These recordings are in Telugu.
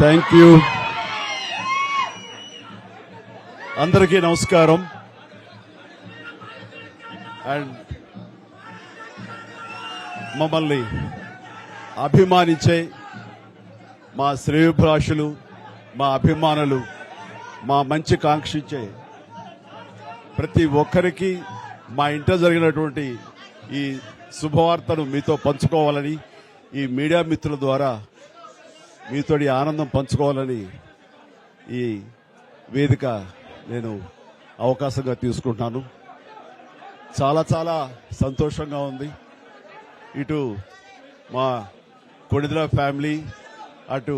థ్యాంక్ యూ అందరికీ నమస్కారం. అండ్ మమ్మల్ని అభిమానించే మా శ్రేయోభిలాషులు మా అభిమానులు మా మంచి కాంక్షించే ప్రతి ఒక్కరికి మా ఇంట జరిగినటువంటి ఈ శుభవార్తను మీతో పంచుకోవాలని ఈ మీడియా మిత్రుల ద్వారా మీతోటి ఆనందం పంచుకోవాలని ఈ వేదిక నేను అవకాశంగా తీసుకుంటాను చాలా చాలా సంతోషంగా ఉంది. ఇటు మా కొడిదల ఫ్యామిలీ అటు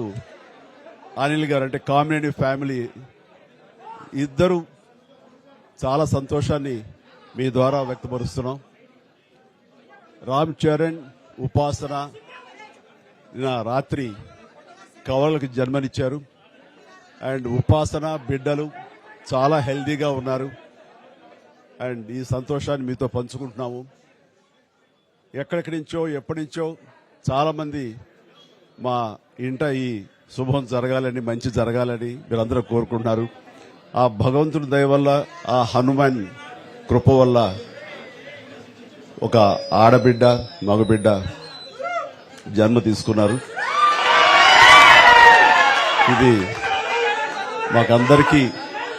అనిల్ గారు అంటే కామినేని ఫ్యామిలీ ఇద్దరు చాలా సంతోషాన్ని మీ ద్వారా వ్యక్తపరుస్తున్నాం. రామ్ చరణ్ ఉపాసన నిన్న రాత్రి కవలలకు జన్మనిచ్చారు. అండ్ ఉపాసన బిడ్డలు చాలా హెల్దీగా ఉన్నారు. అండ్ ఈ సంతోషాన్ని మీతో పంచుకుంటున్నాము. ఎక్కడెక్కడి నుంచో ఎప్పటి నుంచో చాలామంది మా ఇంట ఈ శుభం జరగాలని మంచి జరగాలని మీరందరూ కోరుకుంటున్నారు. ఆ భగవంతుడి దయ వల్ల ఆ హనుమాన్ కృప వల్ల ఒక ఆడబిడ్డ మగబిడ్డ జన్మ తీసుకున్నారు. ఇది మాకందరికీ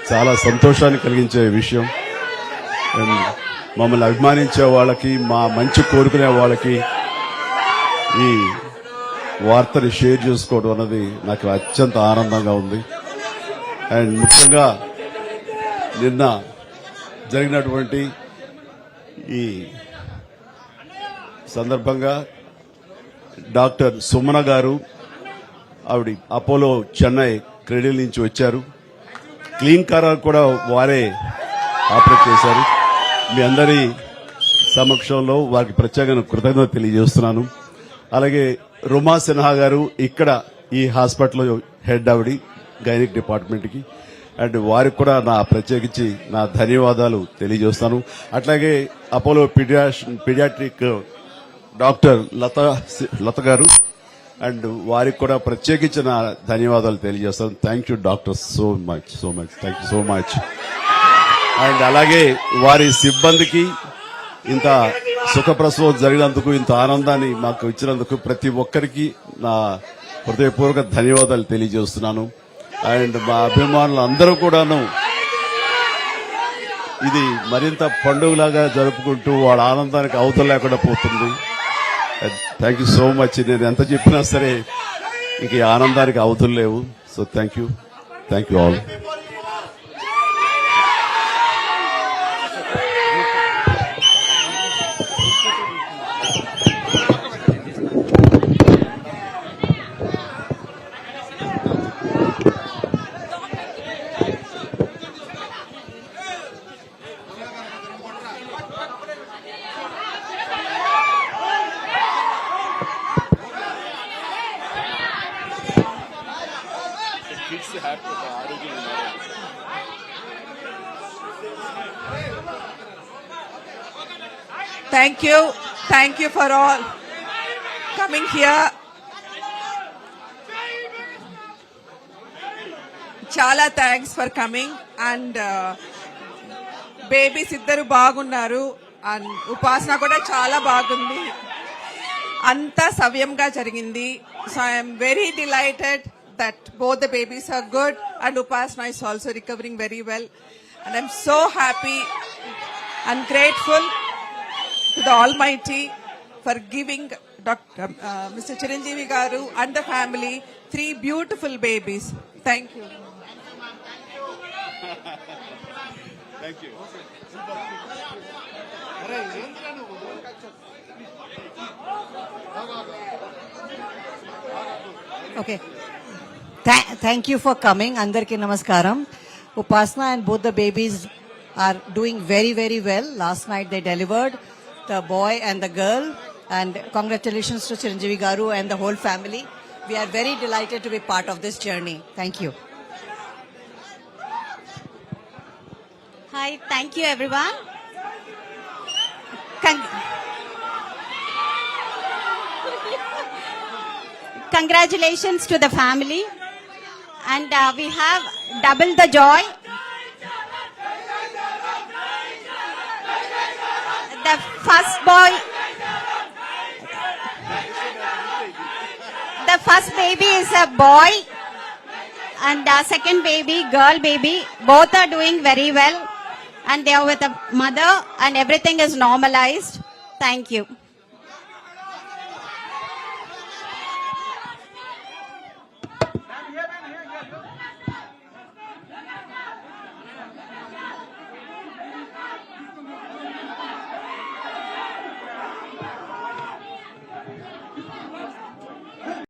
చాలా సంతోషాన్ని కలిగించే విషయం. అండ్ మమ్మల్ని అభిమానించే వాళ్ళకి మా మంచి కోరుకునే వాళ్ళకి ఈ వార్తని షేర్ చేసుకోవడం అన్నది నాకు అత్యంత ఆనందంగా ఉంది. అండ్ ముఖ్యంగా నిన్న జరిగినటువంటి ఈ సందర్భంగా డాక్టర్ సుమన గారు ఆవిడ అపోలో చెన్నై క్రెడిల్ నుంచి వచ్చారు. క్లీన్ కార్ కూడా వారే ఆపరేట్ చేశారు. మీ అందరి సమక్షంలో వారికి ప్రత్యేకంగా కృతజ్ఞత తెలియజేస్తున్నాను. అలాగే రుమా సిన్హా గారు ఇక్కడ ఈ హాస్పిటల్లో హెడ్ ఆవిడి గైనిక్ డిపార్ట్మెంట్కి. అండ్ వారికి కూడా నా ప్రత్యేకించి నా ధన్యవాదాలు తెలియజేస్తాను. అట్లాగే Apollo paediatric doctor Latha Latha garu and వారికి కూడా ప్రత్యేకించిన ధన్యవాదాలు తెలియజేస్తాను. Thank you doctor so much so much thank you so much and అలాగే వారి సిబ్బందికి ఇంత సుఖప్రసవం జరిగినందుకు ఇంత ఆనందాన్ని మాకు ఇచ్చినందుకు ప్రతి ఒక్కరికి నా హృదయపూర్వక ధన్యవాదాలు తెలియజేస్తున్నాను. అండ్ మా అభిమానులు అందరూ కూడాను ఇది మరింత పండుగలాగా జరుపుకుంటూ వాళ్ళ ఆనందానికి అవతల లేకుండా పోతుంది. థ్యాంక్ యూ సో మచ్ నేను ఎంత చెప్పినా సరే ఇంక ఈ ఆనందానికి అవధులు లేవు. So thank you thank you all Thank you. Thank you for all coming here. చాలా thanks for coming and babies ఇద్దరు బాగున్నారు అండ్ ఉపాసన కూడా చాలా బాగుంది అంతా సవ్యంగా జరిగింది so I'm very delighted that both the babies are good and Upasana is also recovering very well. And I'm so happy and grateful to the Almighty for giving Dr. Um, uh, Mr. Chiranjeevi Garu and the family three beautiful babies. Thank you. Thank you. Okay. Tha- thank you for coming. Andarki namaskaram. Upasana and both the babies are doing very, very well. Last night they delivered the boy and the girl. And congratulations to Chiranjeevi Garu and the whole family. We are very delighted to be part of this journey. Thank you. Hi, thank you everyone. Con- Congratulations to the family and uh, we have double the joy. The first boy, the first baby is a boy, and the second baby, girl baby, both are doing very well, and they are with a mother, and everything is normalized. Thank you.